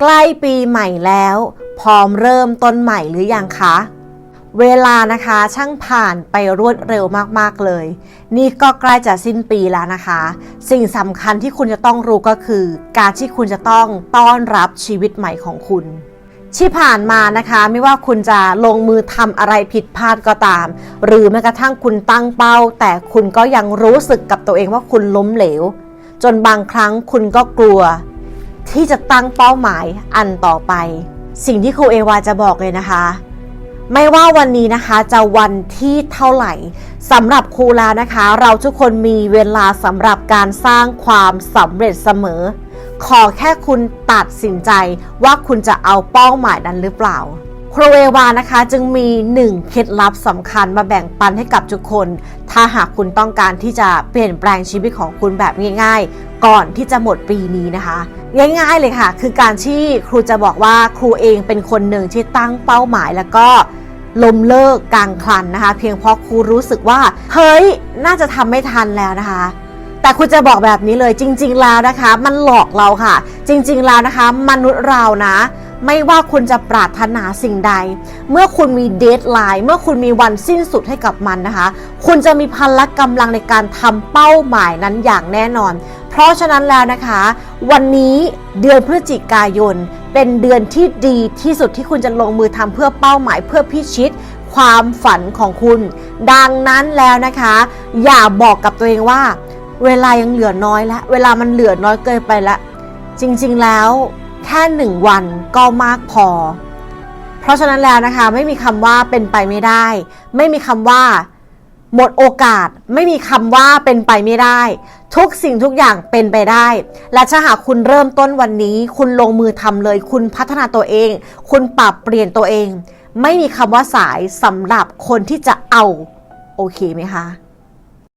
ใกล้ปีใหม่แล้ว พร้อมเริ่มต้นใหม่หรือยังคะ เวลานะคะช่างผ่านไปรวดเร็วมากๆเลย นี่ก็ใกล้จะสิ้นปีแล้วนะคะ สิ่งสำคัญที่คุณจะต้องรู้ก็คือ การที่คุณจะต้องต้อนรับชีวิตใหม่ของคุณที่ผ่านมานะคะไม่ว่าคุณจะลงมือทำอะไรผิดพลาดก็ตาม หรือแม้กระทั่งคุณตั้งเป้า แต่คุณก็ยังรู้สึกกับตัวเองว่าคุณล้มเหลว จนบางครั้งคุณก็กลัว ที่จะตั้งเป้าหมายอันต่อไป สิ่งที่ครูเอวาจะบอกเลยนะคะ ไม่ว่าวันนี้นะคะจะวันที่เท่าไหร่สำหรับครูแล้วนะคะ เราทุกคนมีเวลาสำหรับการสร้างความสำเร็จเสมอ ขอแค่คุณตัดสินใจว่าคุณจะเอาเป้าหมายนั้นหรือเปล่าครูเอวานะคะจึงมีหนึ่งเคล็ดลับสำคัญมาแบ่งปันให้กับทุกคน ถ้าหากคุณต้องการที่จะเปลี่ยนแปลงชีวิตของคุณแบบง่าย ก่อนที่จะหมดปีนี้นะคะ ง่ายๆเลยค่ะ คือการที่ครูจะบอกว่าครูเองเป็นคนหนึ่งที่ตั้งเป้าหมายแล้วก็ล้มเลิกกลางคันนะคะ เพียงเพราะครูรู้สึกว่า เฮ้ย น่าจะทำไม่ทันแล้วนะคะ แต่คุณจะบอกแบบนี้เลยจริง ๆ แล้วนะคะ มันหลอกเราค่ะ จริง ๆ แล้วนะคะ มนุษย์เรานะไม่ว่าคุณจะปรารถนาสิ่งใด เมื่อคุณมีเดทไลน์เมื่อคุณมีวันสิ้นสุดให้กับมันนะคะ คุณจะมีพละกำลังในการทำเป้าหมายนั้นอย่างแน่นอน ราะฉะนั้นแล้วนะคะ วันนี้เดือนพฤศจิกายน เป็นเดือนที่ดีที่สุดที่คุณจะลงมือทำเพื่อเป้าหมายเพื่อพิชิตความฝันของคุณ ดังนั้นแล้วนะคะ อย่าบอกกับตัวเองว่า เวลายังเหลือน้อยแล้วเวลามันเหลือน้อยเกินไปแล้วจริงๆแล้ว แค่หนึ่งวันก็มากพอ เพราะฉะนั้นแล้วนะคะ ไม่มีคำว่าเป็นไปไม่ได้ ไม่มีคำว่า หมดโอกาสไม่มีคำว่าเป็นไปไม่ได้ ทุกสิ่งทุกอย่างเป็นไปได้ และถ้าหากคุณเริ่มต้นวันนี้ คุณลงมือทำเลย คุณพัฒนาตัวเอง คุณปรับเปลี่ยนตัวเอง ไม่มีคำว่าสายสำหรับคนที่จะเอา โอเคไหมคะ